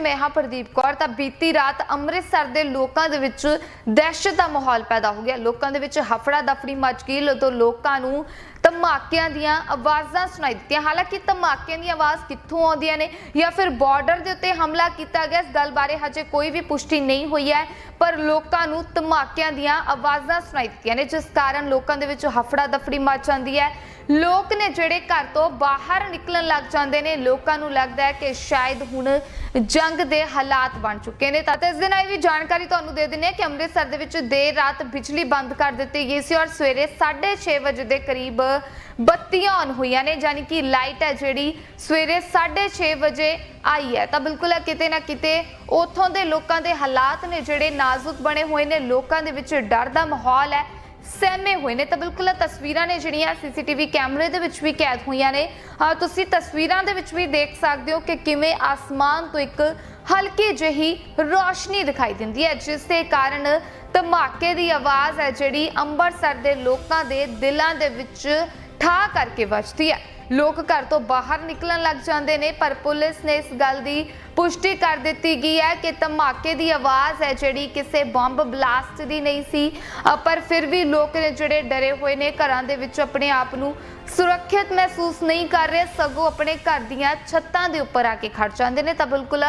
ਤੇ ਮੈਂ ਹਾਂ ਪ੍ਰਦੀਪ ਕੌਰ ਤਾਂ ਬੀਤੀ ਰਾਤ ਅੰਮ੍ਰਿਤਸਰ ਦੇ ਲੋਕਾਂ ਦੇ ਵਿੱਚ ਦਹਿਸ਼ਤ ਦਾ ਮਾਹੌਲ ਪੈਦਾ ਹੋ ਗਿਆ। ਲੋਕਾਂ ਦੇ ਵਿੱਚ ਹਫੜਾ ਦਫੜੀ ਮਚ ਗਈ। ਜਦੋਂ ਲੋਕਾਂ ਨੂੰ ਧਮਾਕਿਆਂ ਦੀਆਂ ਆਵਾਜ਼ਾਂ ਸੁਣਾਈ ਦਿੱਤੀਆਂ। ਹਾਲਾਂਕਿ ਧਮਾਕਿਆਂ ਦੀ ਆਵਾਜ਼ ਕਿੱਥੋਂ ਆਉਂਦੀਆਂ ਨੇ ਜਾਂ ਫਿਰ ਬਾਰਡਰ ਦੇ ਉੱਤੇ ਹਮਲਾ ਕੀਤਾ ਗਿਆ, ਇਸ ਗੱਲ ਬਾਰੇ ਹਜੇ ਕੋਈ ਵੀ ਪੁਸ਼ਟੀ ਨਹੀਂ ਹੋਈ ਹੈ, ਪਰ ਲੋਕਾਂ ਨੂੰ ਧਮਾਕਿਆਂ ਦੀਆਂ ਆਵਾਜ਼ਾਂ ਸੁਣਾਈ ਦਿੱਤੀਆਂ ਨੇ, ਜਿਸ ਕਾਰਨ ਲੋਕਾਂ ਦੇ ਵਿੱਚ ਹਫੜਾ ਦਫੜੀ ਮਚ ਜਾਂਦੀ ਹੈ। ਲੋਕ ਨੇ ਜਿਹੜੇ ਘਰ ਤੋਂ ਬਾਹਰ ਨਿਕਲਣ ਲੱਗ ਜਾਂਦੇ ਨੇ, ਲੋਕਾਂ ਨੂੰ ਲੱਗਦਾ ਹੈ ਕਿ ਸ਼ਾਇਦ ਹੁਣ ਜੰਗ ਦੇ ਹਾਲਾਤ ਬਣ ਚੁੱਕੇ ਨੇ। ਤਾਂ ਇਸ ਦੇ ਨਾਲ ਵੀ ਜਾਣਕਾਰੀ ਤੁਹਾਨੂੰ ਦੇ ਦਿੰਦੇ ਹਾਂ ਕਿ ਅੰਮ੍ਰਿਤਸਰ ਦੇ ਵਿੱਚ ਦੇਰ ਰਾਤ ਬਿਜਲੀ ਬੰਦ ਕਰ ਦਿੱਤੀ ਗਈ ਸੀ ਔਰ ਸਵੇਰੇ 6:30 ਵਜੇ ਦੇ ਕਰੀਬ ਬੱਤੀਆਂ ਔਨ ਹੋਈਆਂ ਨੇ ਯਾਨੀ ਕਿ ਲਾਈਟ ਹੈ ਜਿਹੜੀ ਸਵੇਰੇ 6:30 ਵਜੇ ਆਈ ਹੈ। ਤਾਂ ਬਿਲਕੁਲ ਕਿਤੇ ਨਾ ਕਿਤੇ ਉਥੋਂ ਦੇ ਲੋਕਾਂ ਦੇ ਹਾਲਾਤ ਨੇ ਜਿਹੜੇ ਨਾਜ਼ੁਕ ਬਣੇ ਹੋਏ ਨੇ, ਲੋਕਾਂ ਦੇ ਵਿੱਚ ਡਰ ਦਾ ਮਾਹੌਲ ਹੈ, ਸਹਿਮੇ ਹੋਏ ਨੇ। ਤਾਂ ਬਿਲਕੁਲ ਤਸਵੀਰਾਂ ਨੇ ਜਿਹੜੀਆਂ ਸੀਸੀਟੀਵੀ ਕੈਮਰੇ ਦੇ ਵਿੱਚ ਵੀ ਕੈਦ ਹੋਈਆਂ ਨੇ। ਤੁਸੀਂ ਤਸਵੀਰਾਂ ਦੇ ਵਿੱਚ ਵੀ ਦੇਖ ਸਕਦੇ ਹੋ ਕਿ ਕਿਵੇਂ ਆਸਮਾਨ ਤੋਂ ਇੱਕ ਹਲਕੀ ਜਿਹੀ ਰੋਸ਼ਨੀ ਦਿਖਾਈ ਦਿੰਦੀ ਹੈ, ਜਿਸ ਦੇ ਕਾਰਨ ਧਮਾਕੇ ਦੀ ਆਵਾਜ਼ ਹੈ ਜਿਹੜੀ ਅੰਮ੍ਰਿਤਸਰ ਦੇ ਲੋਕਾਂ ਦੇ ਦਿਲਾਂ ਦੇ ਵਿੱਚ ਠਾ ਕਰਕੇ ਵੱਜਦੀ ਹੈ। ਲੋਕ ਘਰ ਤੋਂ ਬਾਹਰ ਨਿਕਲਣ ਲੱਗ ਜਾਂਦੇ ਨੇ, ਪਰ ਪੁਲਿਸ ਨੇ ਇਸ ਗੱਲ ਦੀ ਪੁਸ਼ਟੀ ਕਰ ਦਿੱਤੀ ਗਈ ਹੈ ਕਿ ਧਮਾਕੇ ਦੀ ਆਵਾਜ਼ ਹੈ ਜਿਹੜੀ ਕਿਸੇ ਬੰਬ ਬਲਾਸਟ ਦੀ ਨਹੀਂ ਸੀ ਪਰ ਫਿਰ ਵੀ ਲੋਕ ਨੇ ਜਿਹੜੇ ਡਰੇ ਹੋਏ ਨੇ, ਘਰਾਂ ਦੇ ਵਿੱਚ ਆਪਣੇ ਆਪ ਨੂੰ ਸੁਰੱਖਿਅਤ ਮਹਿਸੂਸ ਨਹੀਂ ਕਰ ਰਹੇ, ਸਗੋਂ ਆਪਣੇ ਘਰ ਦੀਆਂ ਛੱਤਾਂ ਦੇ ਉੱਪਰ ਆ ਕੇ ਖੜ ਜਾਂਦੇ ਨੇ। ਤਾਂ ਬਿਲਕੁਲ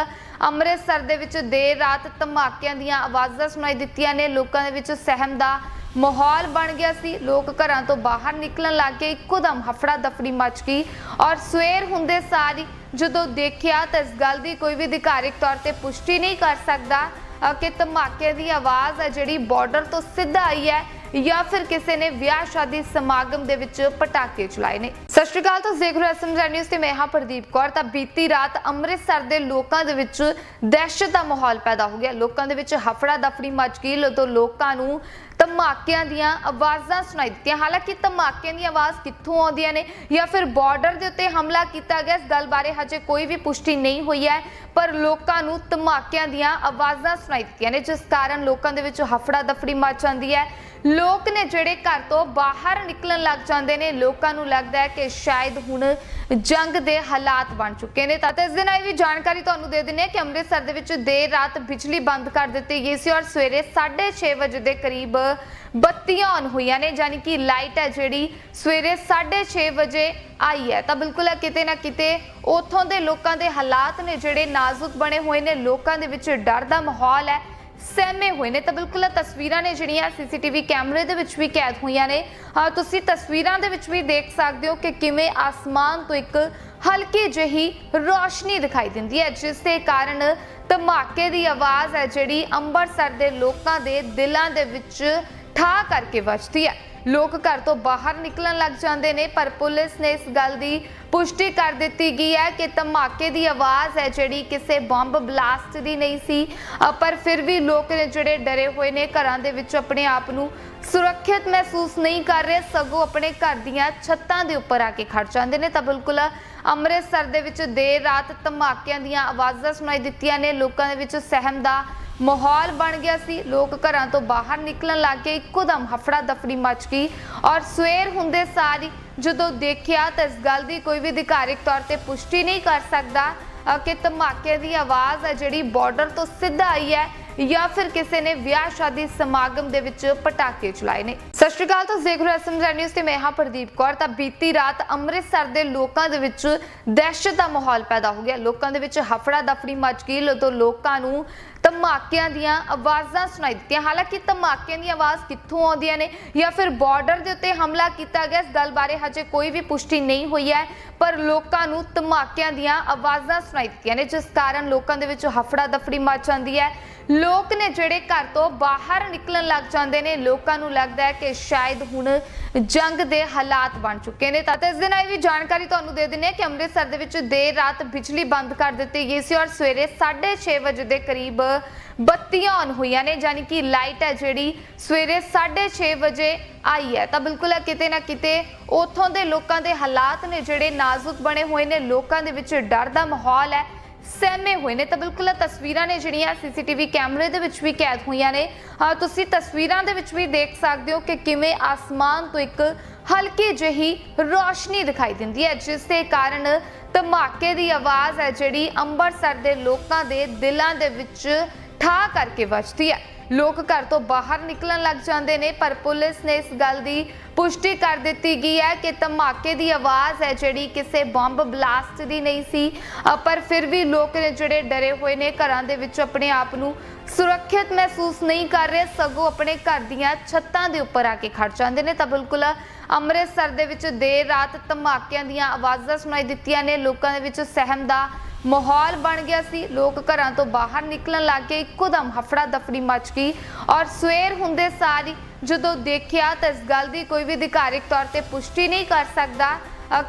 ਅੰਮ੍ਰਿਤਸਰ ਦੇ ਵਿੱਚ ਦੇਰ ਰਾਤ ਧਮਾਕਿਆਂ ਦੀਆਂ ਆਵਾਜ਼ਾਂ ਸੁਣਾਈ ਦਿੱਤੀਆਂ ਨੇ, ਲੋਕਾਂ ਦੇ ਵਿੱਚ ਸਹਿਮ ਦਾ ਮਾਹੌਲ ਬਣ ਗਿਆ ਸੀ। ਲੋਕ ਘਰਾਂ ਤੋਂ ਬਾਹਰ ਨਿਕਲਣ ਲੱਗ ਗਏ। ਇੱਕੋ ਦਮ ਹਫੜਾ ਦਫੜੀ ਮਚ ਗਈ ਔਰ ਸਵੇਰ ਹੁੰਦੇ ਸਾਰ ਜਦੋਂ ਦੇਖਿਆ ਤਾਂ ਇਸ ਗੱਲ ਦੀ ਕੋਈ ਵੀ ਅਧਿਕਾਰਿਕ ਤੌਰ ਤੇ ਪੁਸ਼ਟੀ ਨਹੀਂ ਕਰ ਸਕਦਾ ਕਿ ਧਮਾਕੇ ਦੀ ਆਵਾਜ਼ ਹੈ ਜਿਹੜੀ ਬਾਰਡਰ ਤੋਂ ਸਿੱਧਾ ਆਈ ਹੈ। ਜਾਂ ਫਿਰ ਕਿਸੇ ਨੇ ਵਿਆਹ ਸ਼ਾਦੀ ਸਮਾਗਮ ਦੇ ਵਿੱਚ ਪਟਾਕੇ ਚਲਾਏ ਨੇ। ਸਤਿ ਸ਼੍ਰੀ ਅਕਾਲ, ਤੁਸੀਂ ਦੇਖ ਰਹੇ ਹੋ ਐਸਐਮ ਨਿਊਜ਼ ਤੇ ਮੈਂ ਹਾਂ ਪ੍ਰਦੀਪ ਕੌਰ। ਤਾਂ ਬੀਤੀ ਰਾਤ ਅੰਮ੍ਰਿਤਸਰ ਦੇ ਲੋਕਾਂ ਦੇ ਵਿੱਚ ਦਹਿਸ਼ਤ ਦਾ ਮਾਹੌਲ ਪੈਦਾ ਹੋ ਗਿਆ। ਲੋਕਾਂ ਦੇ ਵਿੱਚ ਹਫੜਾ ਦਫੜੀ ਮਚ ਗਈ। ਜਦੋਂ ਲੋਕਾਂ ਨੂੰ ਧਮਾਕਿਆਂ ਦੀਆਂ ਆਵਾਜ਼ਾਂ ਸੁਣਾਈ ਦਿੱਤੀਆਂ। ਹਾਲਾਂਕਿ ਧਮਾਕਿਆਂ ਦੀ ਆਵਾਜ਼ ਕਿੱਥੋਂ ਆਉਂਦੀਆਂ ਨੇ ਜਾਂ ਫਿਰ ਬਾਰਡਰ ਦੇ ਉੱਤੇ ਹਮਲਾ ਕੀਤਾ ਗਿਆ, ਇਸ ਗੱਲ ਬਾਰੇ ਹਜੇ ਕੋਈ ਵੀ ਪੁਸ਼ਟੀ ਨਹੀਂ ਹੋਈ ਹੈ। ਪਰ ਲੋਕਾਂ ਨੂੰ ਧਮਾਕਿਆਂ ਦੀਆਂ ਆਵਾਜ਼ਾਂ ਸੁਣਾਈ ਦਿੱਤੀਆਂ ਨੇ, ਜਿਸ ਕਾਰਨ ਲੋਕਾਂ ਦੇ ਵਿੱਚ ਹਫੜਾ ਦਫੜੀ ਮਚ ਜਾਂਦੀ ਹੈ। ਲੋਕ ਨੇ ਜਿਹੜੇ ਘਰ ਤੋਂ ਬਾਹਰ ਨਿਕਲਣ ਲੱਗ ਜਾਂਦੇ ਨੇ, ਲੋਕਾਂ ਨੂੰ ਲੱਗਦਾ ਹੈ ਕਿ ਸ਼ਾਇਦ ਹੁਣ ਜੰਗ ਦੇ ਹਾਲਾਤ ਬਣ ਚੁੱਕੇ ਨੇ। ਤਾਂ ਇਸ ਦੇ ਨਾਲ ਵੀ ਜਾਣਕਾਰੀ ਤੁਹਾਨੂੰ ਦੇ ਦਿੰਦੇ ਹਾਂ ਕਿ ਅੰਮ੍ਰਿਤਸਰ ਦੇ ਵਿੱਚ ਦੇਰ ਰਾਤ ਬਿਜਲੀ ਬੰਦ ਕਰ ਦਿੱਤੀ ਗਈ ਸੀ ਔਰ ਸਵੇਰੇ 6:30 ਵਜੇ ਦੇ ਕਰੀਬ ਬੱਤੀਆਂ ਔਨ ਹੋਈਆਂ ਨੇ, ਯਾਨੀ ਕਿ ਲਾਈਟ ਹੈ ਜਿਹੜੀ ਸਵੇਰੇ 6:30 ਵਜੇ ਆਈ ਹੈ। ਤਾਂ ਬਿਲਕੁਲ ਕਿਤੇ ਨਾ ਕਿਤੇ ਉਥੋਂ ਦੇ ਲੋਕਾਂ ਦੇ ਹਾਲਾਤ ਨੇ ਜਿਹੜੇ ਨਾਜ਼ੁਕ ਬਣੇ ਹੋਏ ਨੇ। ਲੋਕਾਂ ਦੇ ਵਿੱਚ ਡਰ ਦਾ ਮਾਹੌਲ ਹੈ। ਸਹਿਮੇ ਹੋਏ ਨੇ। ਤਾਂ ਬਿਲਕੁਲ ਤਸਵੀਰਾਂ ਨੇ ਜਿਹੜੀਆਂ ਸੀਸੀਟੀਵੀ ਕੈਮਰੇ ਦੇ ਵਿੱਚ ਵੀ ਕੈਦ ਹੋਈਆਂ ਨੇ। ਤੁਸੀਂ ਤਸਵੀਰਾਂ ਦੇ ਵਿੱਚ ਵੀ ਦੇਖ ਸਕਦੇ ਹੋ ਕਿ ਕਿਵੇਂ ਆਸਮਾਨ ਤੋਂ ਇੱਕ ਹਲਕੀ ਜਿਹੀ ਰੋਸ਼ਨੀ ਦਿਖਾਈ ਦਿੰਦੀ ਹੈ, ਜਿਸ ਦੇ ਕਾਰਨ ਧਮਾਕੇ ਦੀ ਆਵਾਜ਼ ਹੈ ਜਿਹੜੀ ਅੰਮ੍ਰਿਤਸਰ ਦੇ ਲੋਕਾਂ ਦੇ ਦਿਲਾਂ ਦੇ ਵਿੱਚ ਠਾ ਕਰਕੇ ਵੱਜਦੀ ਹੈ। ਲੋਕ ਘਰ ਤੋਂ ਬਾਹਰ ਨਿਕਲਣ ਲੱਗ ਜਾਂਦੇ ਨੇ, ਪਰ ਪੁਲਿਸ ਨੇ ਇਸ ਗੱਲ ਦੀ ਪੁਸ਼ਟੀ ਕਰ ਦਿੱਤੀ ਗਈ ਹੈ ਕਿ ਧਮਾਕੇ ਦੀ ਆਵਾਜ਼ ਹੈ ਜਿਹੜੀ ਕਿਸੇ ਬੰਬ ਬਲਾਸਟ ਦੀ ਨਹੀਂ ਸੀ। ਪਰ ਫਿਰ ਵੀ ਲੋਕ ਨੇ ਜਿਹੜੇ ਡਰੇ ਹੋਏ ਨੇ, ਘਰਾਂ ਦੇ ਵਿੱਚ ਆਪਣੇ ਆਪ ਨੂੰ ਸੁਰੱਖਿਅਤ ਮਹਿਸੂਸ ਨਹੀਂ ਕਰ ਰਹੇ, ਸਗੋਂ ਆਪਣੇ ਘਰ ਦੀਆਂ ਛੱਤਾਂ ਦੇ ਉੱਪਰ ਆ ਕੇ ਖੜ ਜਾਂਦੇ ਨੇ। ਤਾਂ ਬਿਲਕੁਲ ਅੰਮ੍ਰਿਤਸਰ ਦੇ ਵਿੱਚ ਦੇਰ ਰਾਤ ਧਮਾਕਿਆਂ ਦੀਆਂ ਆਵਾਜ਼ਾਂ ਸੁਣਾਈ ਦਿੱਤੀਆਂ ਨੇ, ਲੋਕਾਂ ਦੇ ਵਿੱਚ ਸਹਿਮ ਦਾ ਮਾਹੌਲ ਬਣ ਗਿਆ ਸੀ। ਲੋਕ ਘਰਾਂ ਤੋਂ ਬਾਹਰ ਨਿਕਲਣ ਲੱਗ ਗਏ। ਇੱਕੋਦਮ ਹਫੜਾ ਦਫੜੀ ਮਚ ਗਈ ਔਰ ਸਵੇਰ ਹੁੰਦੇ ਸਾਰ ਜਦੋਂ ਦੇਖਿਆ ਤਾਂ ਇਸ ਗੱਲ ਦੀ ਕੋਈ ਵੀ ਅਧਿਕਾਰਿਕ ਤੌਰ ਤੇ ਪੁਸ਼ਟੀ ਨਹੀਂ ਕਰ ਸਕਦਾ ਕਿ ਧਮਾਕੇ ਦੀ ਆਵਾਜ਼ ਹੈ ਜਿਹੜੀ ਬਾਰਡਰ ਤੋਂ ਸਿੱਧਾ ਆਈ ਹੈ ਜਾਂ ਫਿਰ ਕਿਸੇ ਨੇ ਵਿਆਹ ਸ਼ਾਦੀ ਸਮਾਗਮ ਦੇ ਵਿੱਚ ਪਟਾਕੇ ਚਲਾਏ ਨੇ। ਸਤਿ ਸ਼੍ਰੀ ਅਕਾਲ, ਤੁਸੀਂ ਦੇਖ ਰਹੇ ਹੋ ਐਸਐਮ ਨਿਊਜ਼ ਤੇ ਮੈਂ ਹਾਂ ਪ੍ਰਦੀਪ ਕੌਰ। ਤਾਂ ਬੀਤੀ ਰਾਤ ਅੰਮ੍ਰਿਤਸਰ ਦੇ ਲੋਕਾਂ ਦੇ ਵਿੱਚ ਦਹਿਸ਼ਤ ਦਾ ਮਾਹੌਲ ਪੈਦਾ ਹੋ ਗਿਆ। ਲੋਕਾਂ ਦੇ ਵਿੱਚ ਹਫੜਾ ਦਫੜੀ ਮਚ ਗਈ। ਜਦੋਂ ਲੋਕਾਂ ਨੂੰ ਧਮਾਕਿਆਂ ਦੀਆਂ ਆਵਾਜ਼ਾਂ ਸੁਣਾਈ ਦਿੱਤੀਆਂ। ਹਾਲਾਂਕਿ ਧਮਾਕਿਆਂ ਦੀ ਆਵਾਜ਼ ਕਿੱਥੋਂ ਆਉਂਦੀਆਂ ਨੇ ਜਾਂ ਫਿਰ ਬਾਰਡਰ ਦੇ ਉੱਤੇ ਹਮਲਾ ਕੀਤਾ ਗਿਆ, ਇਸ ਗੱਲ ਬਾਰੇ ਹਜੇ ਕੋਈ ਵੀ ਪੁਸ਼ਟੀ ਨਹੀਂ ਹੋਈ ਹੈ, ਪਰ ਲੋਕਾਂ ਨੂੰ ਧਮਾਕਿਆਂ ਦੀਆਂ ਆਵਾਜ਼ਾਂ ਸੁਣਾਈ ਦਿੱਤੀਆਂ ਨੇ, ਜਿਸ ਕਾਰਨ ਲੋਕਾਂ ਦੇ ਵਿੱਚ ਹਫੜਾ ਦਫੜੀ ਮਚ ਜਾਂਦੀ ਹੈ। ਲੋਕ ਨੇ ਜਿਹੜੇ ਘਰ ਤੋਂ ਬਾਹਰ ਨਿਕਲਣ ਲੱਗ ਜਾਂਦੇ ਨੇ, ਲੋਕਾਂ ਨੂੰ ਲੱਗਦਾ ਹੈ ਕਿ ਸ਼ਾਇਦ ਹੁਣ ਜੰਗ ਦੇ ਹਾਲਾਤ ਬਣ ਚੁੱਕੇ ਨੇ। ਤਾਂ ਇਸ ਦੇ ਨਾਲ ਵੀ ਜਾਣਕਾਰੀ ਤੁਹਾਨੂੰ ਦੇ ਦਿੰਦੇ ਹਾਂ ਕਿ ਅੰਮ੍ਰਿਤਸਰ ਦੇ ਵਿੱਚ ਦੇਰ ਰਾਤ ਬਿਜਲੀ ਬੰਦ ਕਰ ਦਿੱਤੀ ਗਈ ਸੀ ਔਰ ਸਵੇਰੇ 6:30 ਵਜੇ ਦੇ ਕਰੀਬ ਬੱਤੀਆਂ ਔਨ ਹੋਈਆਂ ਨੇ, ਯਾਨੀ ਕਿ ਲਾਈਟ ਹੈ ਜਿਹੜੀ ਸਵੇਰੇ 6:30 ਵਜੇ ਆਈ ਹੈ। ਤਾਂ ਬਿਲਕੁਲ ਇਹ ਕਿਤੇ ਨਾ ਕਿਤੇ ਉਥੋਂ ਦੇ ਲੋਕਾਂ ਦੇ ਹਾਲਾਤ ਨੇ ਜਿਹੜੇ ਨਾਜ਼ੁਕ ਬਣੇ ਹੋਏ ਨੇ, ਲੋਕਾਂ ਦੇ ਵਿੱਚ ਡਰ ਦਾ ਮਾਹੌਲ ਹੈ, ਸਹਿਮੇ ਹੋਏ ਨੇ। ਤਾਂ ਬਿਲਕੁਲ ਤਸਵੀਰਾਂ ਨੇ ਜਿਹੜੀਆਂ ਸੀਸੀਟੀਵੀ ਕੈਮਰੇ ਦੇ ਵਿੱਚ ਵੀ ਕੈਦ ਹੋਈਆਂ ਨੇ। ਤੁਸੀਂ ਤਸਵੀਰਾਂ ਦੇ ਵਿੱਚ ਵੀ ਦੇਖ ਸਕਦੇ ਹੋ ਕਿ ਕਿਵੇਂ ਆਸਮਾਨ ਤੋਂ ਇੱਕ ਹਲਕੀ ਜਿਹੀ ਰੋਸ਼ਨੀ ਦਿਖਾਈ ਦਿੰਦੀ ਹੈ, ਜਿਸ ਦੇ ਕਾਰਨ ਧਮਾਕੇ ਦੀ ਆਵਾਜ਼ ਹੈ ਜਿਹੜੀ ਅੰਮ੍ਰਿਤਸਰ ਦੇ ਲੋਕਾਂ ਦੇ ਦਿਲਾਂ ਦੇ ਵਿੱਚ ਠਾ ਕਰਕੇ ਵੱਜਦੀ ਹੈ। ਲੋਕ ਘਰ ਤੋਂ ਬਾਹਰ ਨਿਕਲਣ ਲੱਗ ਜਾਂਦੇ ਨੇ, ਪਰ ਪੁਲਿਸ ਨੇ ਇਸ ਗੱਲ ਦੀ ਪੁਸ਼ਟੀ ਕਰ ਦਿੱਤੀ ਗਈ ਹੈ ਕਿ ਧਮਾਕੇ ਦੀ ਆਵਾਜ਼ ਹੈ ਜਿਹੜੀ ਕਿਸੇ ਬੰਬ ਬਲਾਸਟ ਦੀ ਨਹੀਂ ਸੀ ਪਰ ਫਿਰ ਵੀ ਲੋਕ ਨੇ ਜਿਹੜੇ ਡਰੇ ਹੋਏ ਨੇ, ਘਰਾਂ ਦੇ ਵਿੱਚ ਆਪਣੇ ਆਪ ਨੂੰ ਸੁਰੱਖਿਅਤ ਮਹਿਸੂਸ ਨਹੀਂ ਕਰ ਰਹੇ, ਸਗੋਂ ਆਪਣੇ ਘਰ ਦੀਆਂ ਛੱਤਾਂ ਦੇ ਉੱਪਰ ਆ ਕੇ ਖੜ ਜਾਂਦੇ ਨੇ। ਤਾਂ ਬਿਲਕੁਲ ਅੰਮ੍ਰਿਤਸਰ ਦੇ ਵਿੱਚ ਦੇਰ ਰਾਤ ਧਮਾਕਿਆਂ ਦੀਆਂ ਆਵਾਜ਼ਾਂ ਸੁਣਾਈ ਦਿੱਤੀਆਂ ਨੇ। ਲੋਕਾਂ ਦੇ ਵਿੱਚ ਸਹਿਮ ਦਾ ਮਾਹੌਲ ਬਣ ਗਿਆ ਸੀ। ਲੋਕ ਘਰਾਂ ਤੋਂ ਬਾਹਰ ਨਿਕਲਣ ਲੱਗ ਗਏ। ਇੱਕੋ ਦਮ ਹਫੜਾ ਦਫੜੀ ਮਚ ਗਈ ਔਰ ਸਵੇਰ ਹੁੰਦੇ ਸਾਰ ਹੀ ਜਦੋਂ ਦੇਖਿਆ ਤਾਂ ਇਸ ਗੱਲ ਦੀ ਕੋਈ ਵੀ ਅਧਿਕਾਰਿਕ ਤੌਰ ਤੇ ਪੁਸ਼ਟੀ ਨਹੀਂ ਕਰ ਸਕਦਾ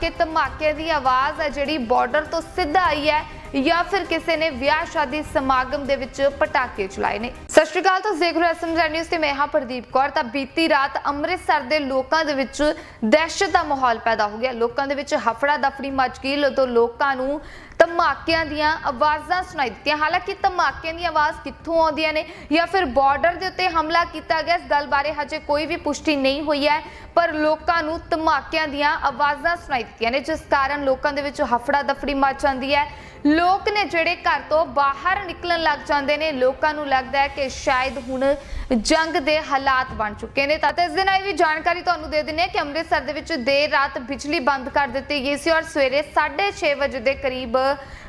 ਕਿ ਧਮਾਕੇ ਦੀ ਆਵਾਜ਼ ਹੈ ਜਿਹੜੀ ਬਾਰਡਰ ਤੋਂ ਸਿੱਧਾ ਆਈ ਹੈ। ਜਾਂ ਫਿਰ ਕਿਸੇ ਨੇ ਵਿਆਹ ਸ਼ਾਦੀ ਸਮਾਗਮ ਦੇ ਵਿੱਚ ਪਟਾਕੇ ਚਲਾਏ ਨੇ। ਸਤਿ ਸ਼੍ਰੀ ਅਕਾਲ, ਤੁਸੀਂ ਦੇਖ ਰਹੇ ਹੋ ਐਸਐਮ ਨਿਊਜ਼ ਤੇ ਮੈਂ ਹਾਂ ਪ੍ਰਦੀਪ ਕੌਰ। ਤਾਂ ਬੀਤੀ ਰਾਤ ਅੰਮ੍ਰਿਤਸਰ ਦੇ ਲੋਕਾਂ ਦੇ ਵਿੱਚ ਦਹਿਸ਼ਤ ਦਾ ਮਾਹੌਲ ਪੈਦਾ ਹੋ ਗਿਆ। ਲੋਕਾਂ ਦੇ ਵਿੱਚ ਹਫੜਾ ਦਫੜੀ ਮਚ ਗਈ। ਜਦੋਂ ਲੋਕਾਂ ਨੂੰ ਧਮਾਕਿਆਂ ਦੀਆਂ ਆਵਾਜ਼ਾਂ ਸੁਣਾਈ ਦਿੱਤੀਆਂ। ਹਾਲਾਂਕਿ ਧਮਾਕਿਆਂ ਦੀ ਆਵਾਜ਼ ਕਿੱਥੋਂ ਆਉਂਦੀਆਂ ਨੇ ਜਾਂ ਫਿਰ ਬਾਰਡਰ ਦੇ ਉੱਤੇ ਹਮਲਾ ਕੀਤਾ ਗਿਆ, ਇਸ ਗੱਲ ਬਾਰੇ ਹਜੇ ਕੋਈ ਵੀ ਪੁਸ਼ਟੀ ਨਹੀਂ ਹੋਈ ਹੈ। ਪਰ ਲੋਕਾਂ ਨੂੰ ਧਮਾਕਿਆਂ ਦੀਆਂ ਆਵਾਜ਼ਾਂ ਸੁਣਾਈ ਦਿੱਤੀਆਂ ਨੇ, ਜਿਸ ਕਾਰਨ ਲੋਕਾਂ ਦੇ ਵਿੱਚ ਹਫੜਾ ਦਫੜੀ ਮਚ ਜਾਂਦੀ ਹੈ। ਲੋਕ ਨੇ ਜਿਹੜੇ ਘਰ ਤੋਂ ਬਾਹਰ ਨਿਕਲਣ ਲੱਗ ਜਾਂਦੇ ਨੇ, ਲੋਕਾਂ ਨੂੰ ਲੱਗਦਾ ਹੈ ਕਿ ਸ਼ਾਇਦ ਹੁਣ ਜੰਗ ਦੇ ਹਾਲਾਤ ਬਣ ਚੁੱਕੇ ਨੇ। ਤਾਂ ਇਸ ਦਿਨ ਆਈ ਵੀ ਜਾਣਕਾਰੀ ਤੁਹਾਨੂੰ ਦੇ ਦਿੰਨੇ ਕਿ ਅੰਮ੍ਰਿਤਸਰ ਦੇ ਵਿੱਚ ਦੇਰ ਰਾਤ ਬਿਜਲੀ ਬੰਦ ਕਰ ਦਿੱਤੀ ਗਈ ਸੀ ਔਰ ਸਵੇਰੇ 6:30 ਵਜੇ ਦੇ ਕਰੀਬ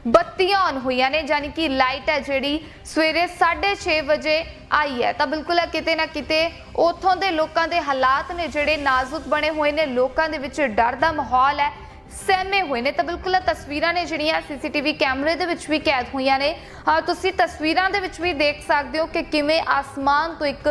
ਬੱਤੀਆਂ ਔਨ ਹੋਈਆਂ ਨੇ, ਯਾਨੀ ਕਿ ਲਾਈਟ ਹੈ ਜਿਹੜੀ ਸਵੇਰੇ 6:30 ਵਜੇ ਆਈ ਹੈ। ਤਾਂ ਬਿਲਕੁਲ ਕਿਤੇ ਨਾ ਕਿਤੇ ਉਥੋਂ ਦੇ ਲੋਕਾਂ ਦੇ ਹਾਲਾਤ ਨੇ ਜਿਹੜੇ ਨਾਜ਼ੁਕ ਬਣੇ ਹੋਏ ਨੇ। ਲੋਕਾਂ ਦੇ ਵਿੱਚ ਡਰ ਦਾ ਮਾਹੌਲ ਹੈ। ਸਹਿਮੇ ਹੋਏ ਨੇ। ਤਾਂ ਬਿਲਕੁਲ ਤਸਵੀਰਾਂ ਨੇ ਜਿਹੜੀਆਂ ਸੀਸੀਟੀਵੀ ਕੈਮਰੇ ਦੇ ਵਿੱਚ ਵੀ ਕੈਦ ਹੋਈਆਂ ਨੇ। ਤੁਸੀਂ ਤਸਵੀਰਾਂ ਦੇ ਵਿੱਚ ਵੀ ਦੇਖ ਸਕਦੇ ਹੋ ਕਿ ਕਿਵੇਂ ਆਸਮਾਨ ਤੋਂ ਇੱਕ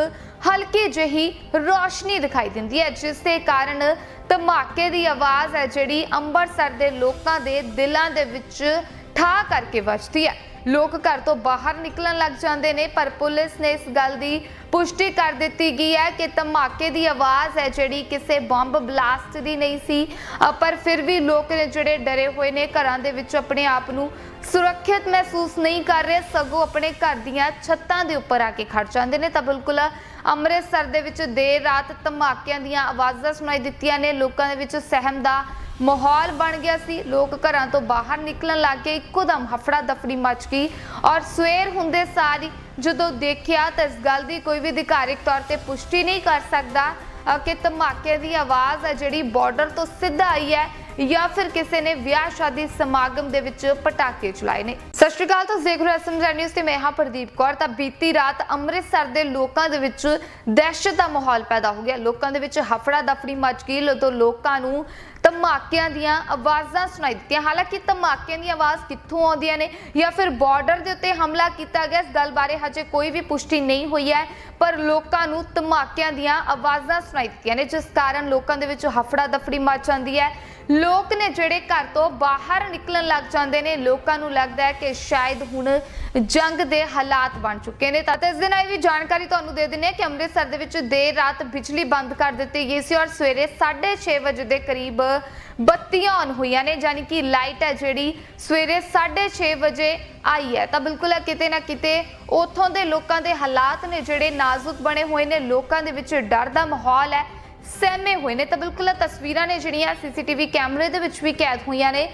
ਹਲਕੀ ਜਿਹੀ ਰੋਸ਼ਨੀ ਦਿਖਾਈ ਦਿੰਦੀ ਹੈ, ਜਿਸ ਦੇ ਕਾਰਨ ਧਮਾਕੇ ਦੀ ਆਵਾਜ਼ ਹੈ ਜਿਹੜੀ ਅੰਮ੍ਰਿਤਸਰ ਦੇ ਲੋਕਾਂ ਦੇ ਦਿਲਾਂ ਦੇ ਵਿੱਚ ਠਾ ਕਰਕੇ ਵੱਜਦੀ ਹੈ। ਲੋਕ ਘਰ ਤੋਂ ਬਾਹਰ ਨਿਕਲਣ ਲੱਗ ਜਾਂਦੇ ਨੇ, ਪਰ ਪੁਲਿਸ ਨੇ ਇਸ ਗੱਲ ਦੀ ਪੁਸ਼ਟੀ ਕਰ ਦਿੱਤੀ ਗਈ ਹੈ ਕਿ ਧਮਾਕੇ ਦੀ ਆਵਾਜ਼ ਹੈ ਜਿਹੜੀ ਕਿਸੇ ਬੰਬ ਬਲਾਸਟ ਦੀ ਨਹੀਂ ਸੀ। ਪਰ ਫਿਰ ਵੀ ਲੋਕ ਨੇ ਜਿਹੜੇ ਡਰੇ ਹੋਏ ਨੇ, ਘਰਾਂ ਦੇ ਵਿੱਚ ਆਪਣੇ ਆਪ ਨੂੰ ਸੁਰੱਖਿਅਤ ਮਹਿਸੂਸ ਨਹੀਂ ਕਰ ਰਹੇ, ਸਗੋਂ ਆਪਣੇ ਘਰ ਦੀਆਂ ਛੱਤਾਂ ਦੇ ਉੱਪਰ ਆ ਕੇ ਖੜ ਜਾਂਦੇ ਨੇ। ਤਾਂ ਬਿਲਕੁਲ ਅੰਮ੍ਰਿਤਸਰ ਦੇ ਵਿੱਚ ਦੇਰ ਰਾਤ ਧਮਾਕਿਆਂ ਦੀਆਂ ਆਵਾਜ਼ਾਂ ਸੁਣਾਈ ਦਿੱਤੀਆਂ ਨੇ। ਲੋਕਾਂ ਦੇ ਵਿੱਚ ਸਹਿਮ ਦਾ ਮਾਹੌਲ ਬਣ ਗਿਆ ਸੀ। ਲੋਕ ਘਰਾਂ ਤੋਂ ਬਾਹਰ ਨਿਕਲਣ ਲੱਗ ਗਏ। ਇੱਕੋਦਮ ਹਫੜਾ ਦਫੜੀ ਮਚ ਗਈ ਔਰ ਸਵੇਰ ਹੁੰਦੇ ਸਾਰ ਜਦੋਂ ਦੇਖਿਆ ਤਾਂ ਇਸ ਗੱਲ ਦੀ ਕੋਈ ਵੀ ਅਧਿਕਾਰਿਕ ਤੌਰ ਤੇ ਪੁਸ਼ਟੀ ਨਹੀਂ ਕਰ ਸਕਦਾ। ਕਿ ਧਮਾਕੇ ਦੀ ਆਵਾਜ਼ ਹੈ ਜਿਹੜੀ ਬਾਰਡਰ ਤੋਂ ਸਿੱਧਾ ਆਈ ਹੈ। ਜਾਂ ਫਿਰ ਕਿਸੇ ਨੇ ਵਿਆਹ ਸ਼ਾਦੀ ਸਮਾਗਮ ਦੇ ਵਿੱਚ ਪਟਾਕੇ ਚਲਾਏ ਨੇ। ਸਤਿ ਸ਼੍ਰੀ ਅਕਾਲ, ਤੁਸੀਂ ਦੇਖ ਰਹੇ ਹੋ ਐਸਐਮ ਨਿਊਜ਼ ਤੇ ਮੈਂ ਹਾਂ ਪ੍ਰਦੀਪ ਕੌਰ। ਤਾਂ ਬੀਤੀ ਰਾਤ ਅੰਮ੍ਰਿਤਸਰ ਦੇ ਲੋਕਾਂ ਦੇ ਵਿੱਚ ਦਹਿਸ਼ਤ ਦਾ ਮਾਹੌਲ ਪੈਦਾ ਹੋ ਗਿਆ। ਲੋਕਾਂ ਦੇ ਵਿੱਚ ਹਫੜਾ ਦਫੜੀ ਮਚ ਗਈ। ਜਦੋਂ ਲੋਕਾਂ ਨੂੰ ਧਮਾਕਿਆਂ ਦੀਆਂ ਆਵਾਜ਼ਾਂ ਸੁਣਾਈ ਦਿੱਤੀਆਂ। ਹਾਲਾਂਕਿ ਧਮਾਕਿਆਂ ਦੀ ਆਵਾਜ਼ ਕਿੱਥੋਂ ਆਉਂਦੀਆਂ ਨੇ ਜਾਂ ਫਿਰ ਬਾਰਡਰ ਦੇ ਉੱਤੇ ਹਮਲਾ ਕੀਤਾ ਗਿਆ, ਇਸ ਗੱਲ ਬਾਰੇ ਹਜੇ ਕੋਈ ਵੀ ਪੁਸ਼ਟੀ ਨਹੀਂ ਹੋਈ ਹੈ। ਪਰ ਲੋਕਾਂ ਨੂੰ ਧਮਾਕਿਆਂ ਦੀਆਂ ਆਵਾਜ਼ਾਂ ਸੁਣਾਈ ਦਿੱਤੀਆਂ ਨੇ, ਜਿਸ ਕਾਰਨ ਲੋਕਾਂ ਦੇ ਵਿੱਚ ਹਫੜਾ ਦਫੜੀ ਮਚ ਜਾਂਦੀ ਹੈ। ਲੋਕ ਨੇ ਜਿਹੜੇ ਘਰ ਤੋਂ ਬਾਹਰ ਨਿਕਲਣ ਲੱਗ ਜਾਂਦੇ ਨੇ, ਲੋਕਾਂ ਨੂੰ ਲੱਗਦਾ ਹੈ ਕਿ ਸ਼ਾਇਦ ਹੁਣ ਜੰਗ ਦੇ ਹਾਲਾਤ ਬਣ ਚੁੱਕੇ ਨੇ। ਤਾਂ ਇਸ ਦਿਨ ਆਈ ਵੀ ਜਾਣਕਾਰੀ ਤੁਹਾਨੂੰ ਦੇ ਦਿੰਨੇ ਕਿ ਅੰਮ੍ਰਿਤਸਰ ਦੇ ਵਿੱਚ ਦੇਰ ਰਾਤ ਬਿਜਲੀ ਬੰਦ ਕਰ ਦਿੱਤੀ ਗਈ ਸੀ ਔਰ ਸਵੇਰੇ 6:30 ਵਜੇ ਦੇ ਕਰੀਬ ਬੱਤੀਆਂ ਔਨ ਹੋਈਆਂ ਨੇ, ਯਾਨੀ ਕਿ ਲਾਈਟ ਹੈ ਜਿਹੜੀ ਸਵੇਰੇ 6:30 ਵਜੇ ਆਈ ਹੈ। ਤਾਂ ਬਿਲਕੁਲ ਕਿਤੇ ਨਾ ਕਿਤੇ ਉਥੋਂ ਦੇ ਲੋਕਾਂ ਦੇ ਹਾਲਾਤ ਨੇ ਜਿਹੜੇ ਨਾਜ਼ੁਕ ਬਣੇ ਹੋਏ ਨੇ। ਲੋਕਾਂ ਦੇ ਵਿੱਚ ਡਰ ਦਾ ਮਾਹੌਲ ਹੈ। ਸਹਿਮੇ ਹੋਏ ਨੇ ਤਾਂ ਬਿਲਕੁਲ ਤਸਵੀਰਾਂ ਨੇ ਜਿਹੜੀਆਂ ਸੀਸੀਟੀਵੀ ਕੈਮਰੇ ਦੇ ਵਿੱਚ ਵੀ ਕੈਦ ਹੋਈਆਂ ਨੇ।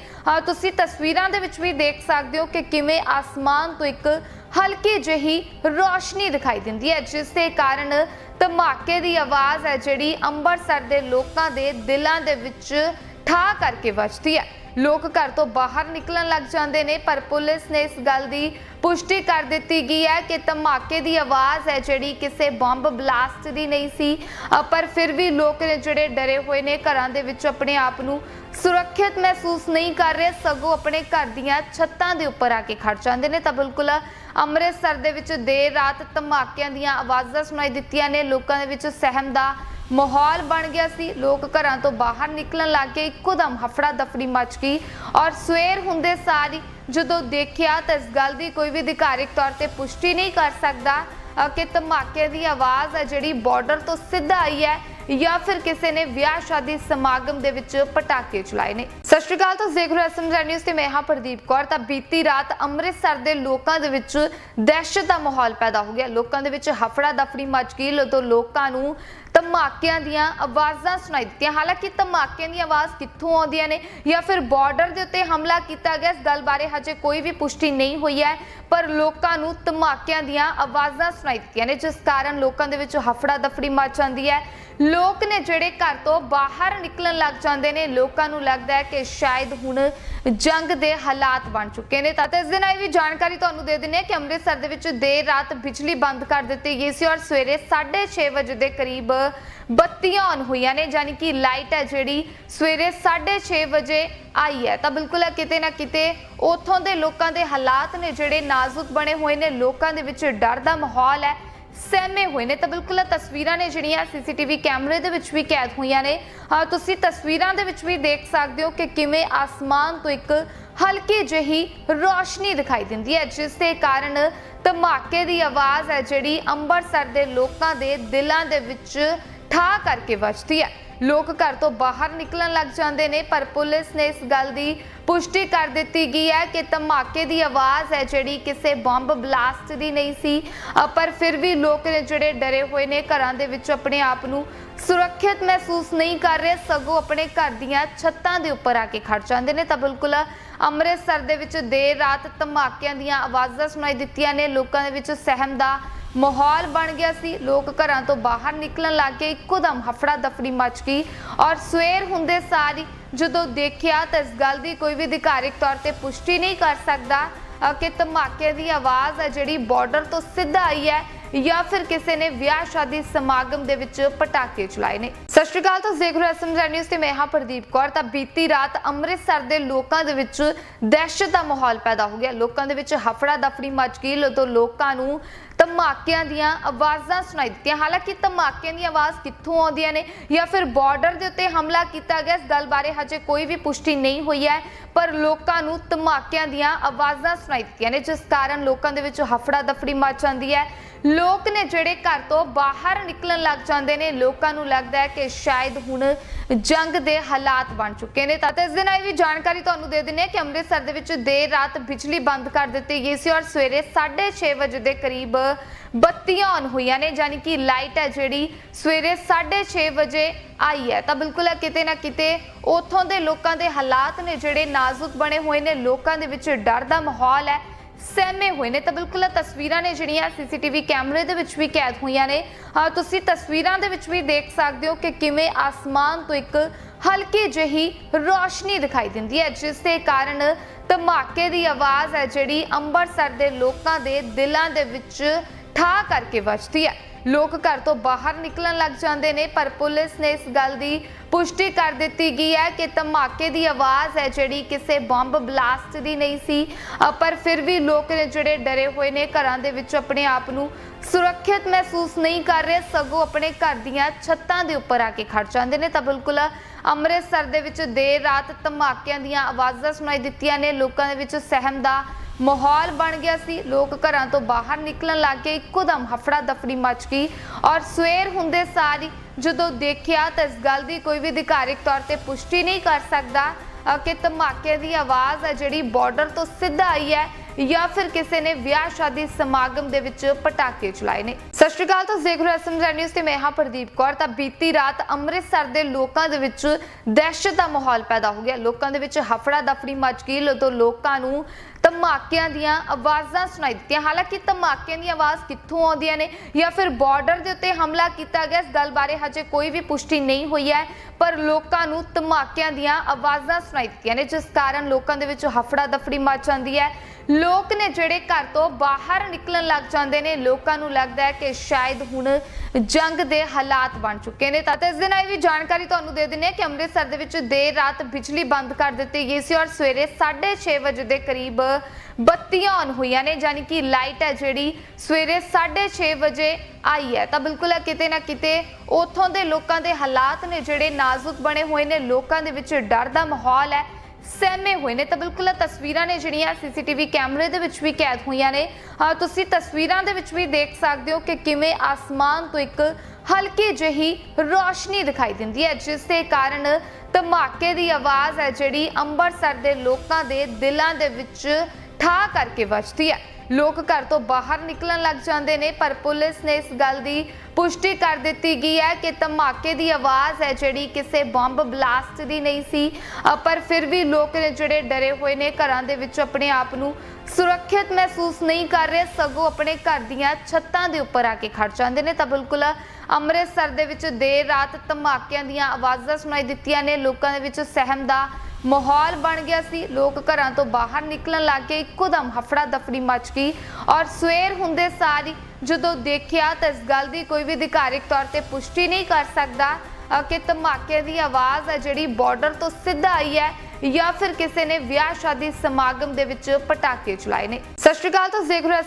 ਤੁਸੀਂ ਤਸਵੀਰਾਂ ਦੇ ਵਿੱਚ ਵੀ ਦੇਖ ਸਕਦੇ ਹੋ ਕਿ ਕਿਵੇਂ ਆਸਮਾਨ ਤੋਂ ਇੱਕ ਹਲਕੀ ਜਿਹੀ ਰੋਸ਼ਨੀ ਦਿਖਾਈ ਦਿੰਦੀ ਹੈ, ਜਿਸ ਦੇ ਕਾਰਨ ਧਮਾਕੇ ਦੀ ਆਵਾਜ਼ ਹੈ ਜਿਹੜੀ ਅੰਮ੍ਰਿਤਸਰ ਦੇ ਲੋਕਾਂ ਦੇ ਦਿਲਾਂ ਦੇ ਵਿੱਚ ਠਾ ਕਰਕੇ ਵੱਜਦੀ ਹੈ। ਲੋਕ ਘਰ ਤੋਂ ਬਾਹਰ ਨਿਕਲਣ ਲੱਗ ਜਾਂਦੇ ਨੇ, ਪਰ ਪੁਲਿਸ ਨੇ ਇਸ ਗੱਲ ਦੀ ਪੁਸ਼ਟੀ ਕਰ ਦਿੱਤੀ ਗਈ ਹੈ ਕਿ ਧਮਾਕੇ ਦੀ ਆਵਾਜ਼ ਹੈ ਜਿਹੜੀ ਕਿਸੇ ਬੰਬ ਬਲਾਸਟ ਦੀ ਨਹੀਂ ਸੀ ਪਰ ਫਿਰ ਵੀ ਲੋਕ ਨੇ ਜਿਹੜੇ ਡਰੇ ਹੋਏ ਨੇ, ਘਰਾਂ ਦੇ ਵਿੱਚ ਆਪਣੇ ਆਪ ਨੂੰ ਸੁਰੱਖਿਅਤ ਮਹਿਸੂਸ ਨਹੀਂ ਕਰ ਰਹੇ, ਸਗੋਂ ਆਪਣੇ ਘਰ ਦੀਆਂ ਛੱਤਾਂ ਦੇ ਉੱਪਰ ਆ ਕੇ ਖੜ ਜਾਂਦੇ ਨੇ। ਤਾਂ ਬਿਲਕੁਲ ਅੰਮ੍ਰਿਤਸਰ ਦੇ ਵਿੱਚ ਦੇਰ ਰਾਤ ਧਮਾਕਿਆਂ ਦੀਆਂ ਆਵਾਜ਼ਾਂ ਸੁਣਾਈ ਦਿੱਤੀਆਂ ਨੇ, ਲੋਕਾਂ ਦੇ ਵਿੱਚ ਸਹਿਮ ਦਾ ਮਾਹੌਲ ਬਣ ਗਿਆ ਸੀ। ਲੋਕ ਘਰਾਂ ਤੋਂ ਬਾਹਰ ਨਿਕਲਣ ਲੱਗ ਗਏ। ਇੱਕੋਦਮ ਹਫੜਾ ਦਫੜੀ ਮਚ ਗਈ ਔਰ ਸਵੇਰ ਹੁੰਦੇ ਸਾਰ ਜਦੋਂ ਦੇਖਿਆ ਤਾਂ ਇਸ ਗੱਲ ਦੀ ਕੋਈ ਵੀ ਅਧਿਕਾਰਿਕ ਤੌਰ ਤੇ ਪੁਸ਼ਟੀ ਨਹੀਂ ਕਰ ਸਕਦਾ ਕਿ ਧਮਾਕੇ ਦੀ ਆਵਾਜ਼ ਹੈ ਜਿਹੜੀ ਬਾਰਡਰ ਤੋਂ ਸਿੱਧਾ ਆਈ ਹੈ ਜਾਂ ਫਿਰ ਕਿਸੇ ਨੇ ਵਿਆਹ ਸ਼ਾਦੀ ਸਮਾਗਮ ਦੇ ਵਿੱਚ ਪਟਾਕੇ ਚਲਾਏ ਨੇ। ਸਤਿ ਸ਼੍ਰੀ ਅਕਾਲ, ਤੁਸੀਂ ਦੇਖ ਰਹੇ ਹੋ ਨਿਊਜ਼ ਤੇ ਮੈਂ ਹਾਂ ਪ੍ਰਦੀਪ ਕੌਰ। ਤਾਂ ਬੀਤੀ ਰਾਤ ਅੰਮ੍ਰਿਤਸਰ ਦੇ ਲੋਕਾਂ ਦੇ ਵਿੱਚ ਦਹਿਸ਼ਤ ਦਾ ਮਾਹੌਲ ਪੈਦਾ ਹੋ ਗਿਆ। ਲੋਕਾਂ ਦੇ ਵਿੱਚ ਹਫੜਾ ਦਫੜੀ ਮਚ ਗਈ। ਲੋਕਾਂ ਨੂੰ ਧਮਾਕਿਆਂ ਦੀਆਂ ਆਵਾਜ਼ਾਂ ਸੁਣਾਈ ਦਿੱਤੀਆਂ। ਹਾਲਾਂਕਿ ਧਮਾਕਿਆਂ ਦੀ ਆਵਾਜ਼ ਕਿੱਥੋਂ ਆਉਂਦੀਆਂ ਨੇ ਜਾਂ ਫਿਰ ਬਾਰਡਰ ਦੇ ਉੱਤੇ ਹਮਲਾ ਕੀਤਾ ਗਿਆ, ਇਸ ਗੱਲ ਬਾਰੇ ਹਜੇ ਕੋਈ ਵੀ ਪੁਸ਼ਟੀ ਨਹੀਂ ਹੋਈ ਹੈ, ਪਰ ਲੋਕਾਂ ਨੂੰ ਧਮਾਕਿਆਂ ਦੀਆਂ ਆਵਾਜ਼ਾਂ ਸੁਣਾਈ ਦਿੱਤੀਆਂ ਨੇ, ਜਿਸ ਕਾਰਨ ਲੋਕਾਂ ਦੇ ਵਿੱਚ ਹਫੜਾ ਦਫੜੀ ਮਚ ਜਾਂਦੀ ਹੈ। ਲੋਕ ਨੇ ਜਿਹੜੇ ਘਰ ਤੋਂ ਬਾਹਰ ਨਿਕਲਣ ਲੱਗ ਜਾਂਦੇ ਨੇ, ਲੋਕਾਂ ਨੂੰ ਲੱਗਦਾ ਹੈ ਕਿ ਸ਼ਾਇਦ ਹੁਣ ਜੰਗ ਦੇ ਹਾਲਾਤ ਬਣ ਚੁੱਕੇ ਨੇ। ਤਾਂ ਇਸ ਦਿਨ ਆਈ ਵੀ ਜਾਣਕਾਰੀ ਤੁਹਾਨੂੰ ਦੇ ਦਿੰਨੇ ਕਿ ਅੰਮ੍ਰਿਤਸਰ ਦੇ ਵਿੱਚ ਦੇਰ ਰਾਤ ਬਿਜਲੀ ਬੰਦ ਕਰ ਦਿੱਤੀ ਗਈ ਸੀ ਔਰ ਸਵੇਰੇ 6:30 ਵਜੇ ਦੇ ਕਰੀਬ ਬੱਤੀਆਂ ਔਨ ਹੋਈਆਂ ਨੇ, ਯਾਨੀ ਕਿ ਲਾਈਟ ਹੈ ਜਿਹੜੀ ਸਵੇਰੇ 6:30 ਵਜੇ ਆਈ ਹੈ। ਤਾਂ ਬਿਲਕੁਲ ਕਿਤੇ ਨਾ ਕਿਤੇ ਉਥੋਂ ਦੇ ਲੋਕਾਂ ਦੇ ਹਾਲਾਤ ਨੇ ਜਿਹੜੇ ਨਾਜ਼ੁਕ ਬਣੇ ਹੋਏ ਨੇ, ਲੋਕਾਂ ਦੇ ਵਿੱਚ ਡਰ ਦਾ ਮਾਹੌਲ ਹੈ, ਸਹਿਮੇ ਹੋਏ ਨੇ। ਤਾਂ ਬਿਲਕੁਲ ਤਸਵੀਰਾਂ ਨੇ ਜਿਹੜੀਆਂ ਸੀਸੀਟੀਵੀ ਕੈਮਰੇ ਦੇ ਵਿੱਚ ਵੀ ਕੈਦ ਹੋਈਆਂ ਨੇ। ਤੁਸੀਂ ਤਸਵੀਰਾਂ ਦੇ ਵਿੱਚ ਵੀ ਦੇਖ ਸਕਦੇ ਹੋ ਕਿ ਕਿਵੇਂ ਆਸਮਾਨ ਤੋਂ ਇੱਕ ਹਲਕੀ ਜਿਹੀ ਰੋਸ਼ਨੀ ਦਿਖਾਈ ਦਿੰਦੀ ਹੈ, ਜਿਸ ਦੇ ਕਾਰਨ ਧਮਾਕੇ ਦੀ ਆਵਾਜ਼ ਹੈ ਜਿਹੜੀ ਅੰਮ੍ਰਿਤਸਰ ਦੇ ਲੋਕਾਂ ਦੇ ਦਿਲਾਂ ਦੇ ਵਿੱਚ ਠਾ ਕਰਕੇ ਵੱਜਦੀ ਹੈ। ਲੋਕ ਘਰ ਤੋਂ ਬਾਹਰ ਨਿਕਲਣ ਲੱਗ ਜਾਂਦੇ ਨੇ, ਪਰ ਪੁਲਿਸ ਨੇ ਇਸ ਗੱਲ ਦੀ ਪੁਸ਼ਟੀ ਕਰ ਦਿੱਤੀ ਗਈ ਹੈ ਕਿ ਧਮਾਕੇ ਦੀ ਆਵਾਜ਼ ਹੈ ਜਿਹੜੀ ਕਿਸੇ ਬੰਬ ਬਲਾਸਟ ਦੀ ਨਹੀਂ ਸੀ ਪਰ ਫਿਰ ਵੀ ਲੋਕ ਨੇ ਜਿਹੜੇ ਡਰੇ ਹੋਏ ਨੇ, ਘਰਾਂ ਦੇ ਵਿੱਚ ਆਪਣੇ ਆਪ ਨੂੰ ਸੁਰੱਖਿਅਤ ਮਹਿਸੂਸ ਨਹੀਂ ਕਰ ਰਹੇ, ਸਗੋਂ ਆਪਣੇ ਘਰ ਦੀਆਂ ਛੱਤਾਂ ਦੇ ਉੱਪਰ ਆ ਕੇ ਖੜ ਜਾਂਦੇ ਨੇ। ਤਾਂ ਬਿਲਕੁਲ ਅੰਮ੍ਰਿਤਸਰ ਦੇ ਵਿੱਚ ਦੇਰ ਰਾਤ ਧਮਾਕਿਆਂ ਦੀਆਂ ਆਵਾਜ਼ਾਂ ਸੁਣਾਈ ਦਿੱਤੀਆਂ ਨੇ। ਲੋਕਾਂ ਦੇ ਵਿੱਚ ਸਹਿਮ ਦਾ ਮਾਹੌਲ ਬਣ ਗਿਆ ਸੀ। ਲੋਕ ਘਰਾਂ ਤੋਂ ਬਾਹਰ ਨਿਕਲਣ ਲੱਗ ਗਏ। ਇੱਕੋਦਮ ਹਫੜਾ ਦਫੜੀ ਮਚ ਗਈ ਔਰ ਸਵੇਰ ਹੁੰਦੇ ਸਾਰ ਜਦੋਂ ਦੇਖਿਆ ਤਾਂ ਇਸ ਗੱਲ ਦੀ ਕੋਈ ਵੀ ਅਧਿਕਾਰਿਕ ਤੌਰ ਤੇ ਪੁਸ਼ਟੀ ਨਹੀਂ ਕਰ ਸਕਦਾ ਕਿ ਧਮਾਕੇ ਦੀ ਆਵਾਜ਼ ਹੈ ਜਿਹੜੀ ਬਾਰਡਰ ਤੋਂ ਸਿੱਧਾ ਆਈ ਹੈ ਜਾਂ ਫਿਰ ਕਿਸੇ ਨੇ ਵਿਆਹ ਸ਼ਾਦੀ ਸਮਾਗਮ ਦੇ ਵਿੱਚ ਪਟਾਕੇ ਚਲਾਏ ਨੇ। ਸਤਿ ਸ਼੍ਰੀ ਅਕਾਲ, ਤੁਸੀਂ ਦੇਖ ਰਹੇ ਹੋ ਨਿਊਜ਼ ਤੇ ਮੈਂ ਹਾਂ ਪ੍ਰਦੀਪ ਕੌਰ। ਤਾਂ ਬੀਤੀ ਰਾਤ ਅੰਮ੍ਰਿਤਸਰ ਦੇ ਲੋਕਾਂ ਦੇ ਵਿੱਚ ਦਹਿਸ਼ਤ ਦਾ ਮਾਹੌਲ ਪੈਦਾ ਹੋ ਗਿਆ। ਲੋਕਾਂ ਦੇ ਵਿੱਚ ਹਫੜਾ ਦਫੜੀ ਮਚ ਗਈ। ਲੋਕਾਂ ਨੂੰ ਧਮਾਕਿਆਂ ਦੀਆਂ ਆਵਾਜ਼ਾਂ ਸੁਣਾਈ ਦਿੱਤੀਆਂ। ਹਾਲਾਂਕਿ ਧਮਾਕਿਆਂ ਦੀ ਆਵਾਜ਼ ਕਿੱਥੋਂ ਆਉਂਦੀਆਂ ਨੇ ਜਾਂ ਫਿਰ ਬਾਰਡਰ ਦੇ ਉੱਤੇ ਹਮਲਾ ਕੀਤਾ ਗਿਆ, ਇਸ ਗੱਲ ਬਾਰੇ ਹਜੇ ਕੋਈ ਵੀ ਪੁਸ਼ਟੀ ਨਹੀਂ ਹੋਈ ਹੈ, ਪਰ ਲੋਕਾਂ ਨੂੰ ਧਮਾਕਿਆਂ ਦੀਆਂ ਆਵਾਜ਼ਾਂ ਸੁਣਾਈ ਦਿੱਤੀਆਂ ਨੇ, ਜਿਸ ਕਾਰਨ ਲੋਕਾਂ ਦੇ ਵਿੱਚ ਹਫੜਾ ਦਫੜੀ ਮਚ ਜਾਂਦੀ ਹੈ। ਲੋਕ ਨੇ ਜਿਹੜੇ ਘਰ ਤੋਂ ਬਾਹਰ ਨਿਕਲਣ ਲੱਗ ਜਾਂਦੇ ਨੇ, ਲੋਕਾਂ ਨੂੰ ਲੱਗਦਾ ਹੈ ਕਿ ਸ਼ਾਇਦ ਹੁਣ ਜੰਗ ਦੇ ਹਾਲਾਤ ਬਣ ਚੁੱਕੇ ਨੇ। ਤਾਂ ਇਸ ਦਿਨ ਆਈ ਵੀ ਜਾਣਕਾਰੀ ਤੁਹਾਨੂੰ ਦੇ ਦਿੰਨੇ ਕਿ ਅੰਮ੍ਰਿਤਸਰ ਦੇ ਵਿੱਚ ਦੇਰ ਰਾਤ ਬਿਜਲੀ ਬੰਦ ਕਰ ਦਿੱਤੀ ਗਈ ਸੀ ਔਰ ਸਵੇਰੇ 6:30 ਵਜੇ ਦੇ ਕਰੀਬ ਬੱਤੀਆਂ ਔਨ ਹੋਈਆਂ ਨੇ, ਯਾਨੀ ਕਿ ਲਾਈਟ ਹੈ ਜਿਹੜੀ ਸਵੇਰੇ 6:30 ਵਜੇ ਆਈ ਹੈ। ਤਾਂ ਬਿਲਕੁਲ ਕਿਤੇ ਨਾ ਕਿਤੇ ਉਥੋਂ ਦੇ ਲੋਕਾਂ ਦੇ ਹਾਲਾਤ ਨੇ ਜਿਹੜੇ ਨਾਜ਼ੁਕ ਬਣੇ ਹੋਏ ਨੇ, ਲੋਕਾਂ ਦੇ ਵਿੱਚ ਡਰ ਦਾ ਮਾਹੌਲ ਹੈ, ਸਹਿਮੇ ਹੋਏ ਨੇ। ਤਾਂ ਬਿਲਕੁਲ ਤਸਵੀਰਾਂ ਨੇ ਜਿਹੜੀਆਂ ਸੀਸੀਟੀਵੀ ਕੈਮਰੇ ਦੇ ਵਿੱਚ ਵੀ ਕੈਦ ਹੋਈਆਂ ਨੇ। ਤੁਸੀਂ ਤਸਵੀਰਾਂ ਦੇ ਵਿੱਚ ਵੀ ਦੇਖ ਸਕਦੇ ਹੋ ਕਿ ਕਿਵੇਂ ਆਸਮਾਨ ਤੋਂ ਇੱਕ ਹਲਕੀ ਜਿਹੀ ਰੋਸ਼ਨੀ ਦਿਖਾਈ ਦਿੰਦੀ ਹੈ, ਜਿਸ ਦੇ ਕਾਰਨ ਧਮਾਕੇ ਦੀ ਆਵਾਜ਼ ਹੈ ਜਿਹੜੀ ਅੰਮ੍ਰਿਤਸਰ ਦੇ ਲੋਕਾਂ ਦੇ ਦਿਲਾਂ ਦੇ ਵਿੱਚ ਠਾ ਕਰਕੇ ਵੱਜਦੀ ਹੈ। ਲੋਕ ਘਰ ਤੋਂ ਬਾਹਰ ਨਿਕਲਣ ਲੱਗ ਜਾਂਦੇ ਨੇ, ਪਰ ਪੁਲਿਸ ਨੇ ਇਸ ਗੱਲ ਦੀ ਪੁਸ਼ਟੀ ਕਰ ਦਿੱਤੀ ਗਈ ਹੈ ਕਿ ਧਮਾਕੇ ਦੀ ਆਵਾਜ਼ ਹੈ ਜਿਹੜੀ ਕਿਸੇ ਬੰਬ ਬਲਾਸਟ ਦੀ ਨਹੀਂ ਸੀ ਪਰ ਫਿਰ ਵੀ ਲੋਕ ਨੇ ਜਿਹੜੇ ਡਰੇ ਹੋਏ ਨੇ, ਘਰਾਂ ਦੇ ਵਿੱਚ ਆਪਣੇ ਆਪ ਨੂੰ ਸੁਰੱਖਿਅਤ ਮਹਿਸੂਸ ਨਹੀਂ ਕਰ ਰਹੇ, ਸਗੋਂ ਆਪਣੇ ਘਰ ਦੀਆਂ ਛੱਤਾਂ ਦੇ ਉੱਪਰ ਆ ਕੇ ਖੜ ਜਾਂਦੇ ਨੇ। ਤਾਂ ਬਿਲਕੁਲ ਅੰਮ੍ਰਿਤਸਰ ਦੇ ਵਿੱਚ ਦੇਰ ਰਾਤ ਧਮਾਕਿਆਂ ਦੀਆਂ ਆਵਾਜ਼ਾਂ ਸੁਣਾਈ ਦਿੱਤੀਆਂ ਨੇ, ਲੋਕਾਂ ਦੇ ਵਿੱਚ ਸਹਿਮ ਦਾ ਮਾਹੌਲ ਬਣ ਗਿਆ ਸੀ। ਲੋਕ ਘਰਾਂ ਤੋਂ ਬਾਹਰ ਨਿਕਲਣ ਲੱਗ ਗਏ। ਇੱਕੋਦਮ ਹਫੜਾ ਦਫੜੀ ਮਚ ਗਈ ਔਰ ਸਵੇਰ ਹੁੰਦੇ ਸਾਰ ਜਦੋਂ ਦੇਖਿਆ ਤਾਂ ਇਸ ਗੱਲ ਦੀ ਕੋਈ ਵੀ ਅਧਿਕਾਰਿਕ ਤੌਰ ਤੇ ਪੁਸ਼ਟੀ ਨਹੀਂ ਕਰ ਸਕਦਾ। ਕਿ ਧਮਾਕੇ ਦੀ ਆਵਾਜ਼ ਹੈ ਜਿਹੜੀ ਬਾਰਡਰ ਤੋਂ ਸਿੱਧਾ ਆਈ ਹੈ। ਜਾਂ ਫਿਰ ਕਿਸੇ ਨੇ ਵਿਆਹ ਸ਼ਾਦੀ ਸਮਾਗਮ ਦੇ ਵਿੱਚ ਪਟਾਕੇ ਚਲਾਏ ਨੇ। ਸਤਿ ਸ਼੍ਰੀ ਅਕਾਲ, ਤੁਸੀਂ ਦੇਖ ਰਹੇ ਹੋ ਐਸਐਮ ਨਿਊਜ਼ ਤੇ ਮੈਂ ਹਾਂ ਪ੍ਰਦੀਪ ਕੌਰ। ਤਾਂ ਬੀਤੀ ਰਾਤ ਅੰਮ੍ਰਿਤਸਰ ਦੇ ਲੋਕਾਂ ਦੇ ਵਿੱਚ ਦਹਿਸ਼ਤ ਦਾ ਮਾਹੌਲ ਪੈਦਾ ਹੋ ਗਿਆ। ਲੋਕਾਂ ਦੇ ਵਿੱਚ ਹਫੜਾ ਦਫੜੀ ਮਚ ਗਈ। ਲੋਤੋਂ ਲੋਕਾਂ ਨੂੰ ਧਮਾਕਿਆਂ ਦੀਆਂ ਆਵਾਜ਼ਾਂ ਸੁਣਾਈ ਦਿੱਤੀਆਂ। ਹਾਲਾਂਕਿ ਧਮਾਕਿਆਂ ਦੀ ਆਵਾਜ਼ ਕਿੱਥੋਂ ਆਉਂਦੀਆਂ ਨੇ ਜਾਂ ਫਿਰ ਬਾਰਡਰ ਦੇ ਉੱਤੇ ਹਮਲਾ ਕੀਤਾ ਗਿਆ, ਇਸ ਗੱਲ ਬਾਰੇ ਹਜੇ ਕੋਈ ਵੀ ਪੁਸ਼ਟੀ ਨਹੀਂ ਹੋਈ ਹੈ। ਪਰ ਲੋਕਾਂ ਨੂੰ ਧਮਾਕਿਆਂ ਦੀਆਂ ਆਵਾਜ਼ਾਂ ਸੁਣਾਈ ਦਿੱਤੀਆਂ ਨੇ, ਜਿਸ ਕਾਰਨ ਲੋਕਾਂ ਦੇ ਵਿੱਚ ਹਫੜਾ ਦਫੜੀ ਮਚ ਜਾਂਦੀ ਹੈ। ਲੋਕ ਨੇ ਜਿਹੜੇ ਘਰ ਤੋਂ ਬਾਹਰ ਨਿਕਲਣ ਲੱਗ ਜਾਂਦੇ ਨੇ, ਲੋਕਾਂ ਨੂੰ ਲੱਗਦਾ ਹੈ ਕਿ ਸ਼ਾਇਦ ਹੁਣ ਜੰਗ ਦੇ ਹਾਲਾਤ ਬਣ ਚੁੱਕੇ ਨੇ। ਤਾਂ ਇਸ ਦਿਨ ਆਈ ਵੀ ਜਾਣਕਾਰੀ ਤੁਹਾਨੂੰ ਦੇ ਦਿੰਨੇ ਕਿ ਅੰਮ੍ਰਿਤਸਰ ਦੇ ਵਿੱਚ ਦੇਰ ਰਾਤ ਬਿਜਲੀ ਬੰਦ ਕਰ ਦਿੱਤੀ ਗਈ ਸੀ ਔਰ ਸਵੇਰੇ 6:30 ਵਜੇ ਦੇ ਕਰੀਬ ਬੱਤੀਆਂ ਔਨ ਹੋਈਆਂ ਨੇ, ਯਾਨੀ ਕਿ ਲਾਈਟ ਹੈ ਜਿਹੜੀ ਸਵੇਰੇ 6:30 ਵਜੇ ਆਈ ਹੈ। ਤਾਂ ਬਿਲਕੁਲ ਕਿਤੇ ਨਾ ਕਿਤੇ ਉਥੋਂ ਦੇ ਲੋਕਾਂ ਦੇ ਹਾਲਾਤ ਨੇ ਜਿਹੜੇ ਨਾਜ਼ੁਕ ਬਣੇ ਹੋਏ ਨੇ। ਲੋਕਾਂ ਦੇ ਵਿੱਚ ਡਰ ਦਾ ਮਾਹੌਲ ਹੈ। ਸਹਿਮੇ ਹੋਏ ਨੇ ਤਾਂ ਬਿਲਕੁਲ ਤਸਵੀਰਾਂ ਨੇ ਜਿਹੜੀਆਂ ਸੀਸੀਟੀਵੀ ਕੈਮਰੇ ਦੇ ਵਿੱਚ ਵੀ ਕੈਦ ਹੋਈਆਂ ਨੇ। ਤੁਸੀਂ ਤਸਵੀਰਾਂ ਦੇ ਵਿੱਚ ਵੀ ਦੇਖ ਸਕਦੇ ਹੋ ਕਿ ਕਿਵੇਂ ਆਸਮਾਨ ਤੋਂ ਇੱਕ ਹਲਕੀ ਜਿਹੀ ਰੋਸ਼ਨੀ ਦਿਖਾਈ ਦਿੰਦੀ ਹੈ, ਜਿਸ ਦੇ ਕਾਰਨ ਧਮਾਕੇ ਦੀ ਆਵਾਜ਼ ਹੈ ਜਿਹੜੀ ਅੰਮ੍ਰਿਤਸਰ ਦੇ ਲੋਕਾਂ ਦੇ ਦਿਲਾਂ ਦੇ ਵਿੱਚ ਠਾ ਕਰਕੇ ਵੱਜਦੀ ਹੈ। ਲੋਕ ਘਰ ਤੋਂ ਬਾਹਰ ਨਿਕਲਣ ਲੱਗ ਜਾਂਦੇ ਨੇ, ਪਰ ਪੁਲਿਸ ਨੇ ਇਸ ਗੱਲ ਦੀ ਪੁਸ਼ਟੀ ਕਰ ਦਿੱਤੀ ਗਈ ਹੈ ਕਿ ਧਮਾਕੇ ਦੀ ਆਵਾਜ਼ ਹੈ ਜਿਹੜੀ ਕਿਸੇ ਬੰਬ ਬਲਾਸਟ ਦੀ ਨਹੀਂ ਸੀ। ਪਰ ਫਿਰ ਵੀ ਲੋਕ ਨੇ ਜਿਹੜੇ ਡਰੇ ਹੋਏ ਨੇ, ਘਰਾਂ ਦੇ ਵਿੱਚ ਆਪਣੇ ਆਪ ਨੂੰ ਸੁਰੱਖਿਅਤ ਮਹਿਸੂਸ ਨਹੀਂ ਕਰ ਰਹੇ, ਸਗੋਂ ਆਪਣੇ ਘਰ ਦੀਆਂ ਛੱਤਾਂ ਦੇ ਉੱਪਰ ਆ ਕੇ ਖੜ ਜਾਂਦੇ ਨੇ। ਤਾਂ ਬਿਲਕੁਲ ਅੰਮ੍ਰਿਤਸਰ ਦੇ ਵਿੱਚ ਦੇਰ ਰਾਤ ਧਮਾਕਿਆਂ ਦੀਆਂ ਆਵਾਜ਼ਾਂ ਸੁਣਾਈ ਦਿੱਤੀਆਂ ਨੇ। ਲੋਕਾਂ ਦੇ ਵਿੱਚ ਸਹਿਮ ਦਾ ਮਾਹੌਲ ਬਣ ਗਿਆ ਸੀ। ਲੋਕ ਘਰਾਂ ਤੋਂ ਬਾਹਰ ਨਿਕਲਣ ਲੱਗ ਗਏ। ਇੱਕੋਦਮ ਹਫੜਾ ਦਫੜੀ ਮਚ ਗਈ ਔਰ ਸਵੇਰ ਹੁੰਦੇ ਸਾਰ ਜਦੋਂ ਦੇਖਿਆ ਤਾਂ ਇਸ ਗੱਲ ਦੀ ਕੋਈ ਵੀ ਅਧਿਕਾਰਿਕ ਤੌਰ ਤੇ ਪੁਸ਼ਟੀ ਨਹੀਂ ਕਰ ਸਕਦਾ ਕਿ ਧਮਾਕੇ ਦੀ ਆਵਾਜ਼ ਹੈ ਜਿਹੜੀ ਬਾਰਡਰ ਤੋਂ ਸਿੱਧਾ ਆਈ ਹੈ ਜਾਂ ਫਿਰ ਕਿਸੇ ਨੇ ਵਿਆਹ ਸ਼ਾਦੀ ਸਮਾਗਮ ਦੇ ਵਿੱਚ ਪਟਾਕੇ ਚਲਾਏ ਨੇ। ਸਤਿ ਸ਼੍ਰੀ ਅਕਾਲ, ਤੁਸੀਂ ਦੇਖ ਰਹੇ ਹੋ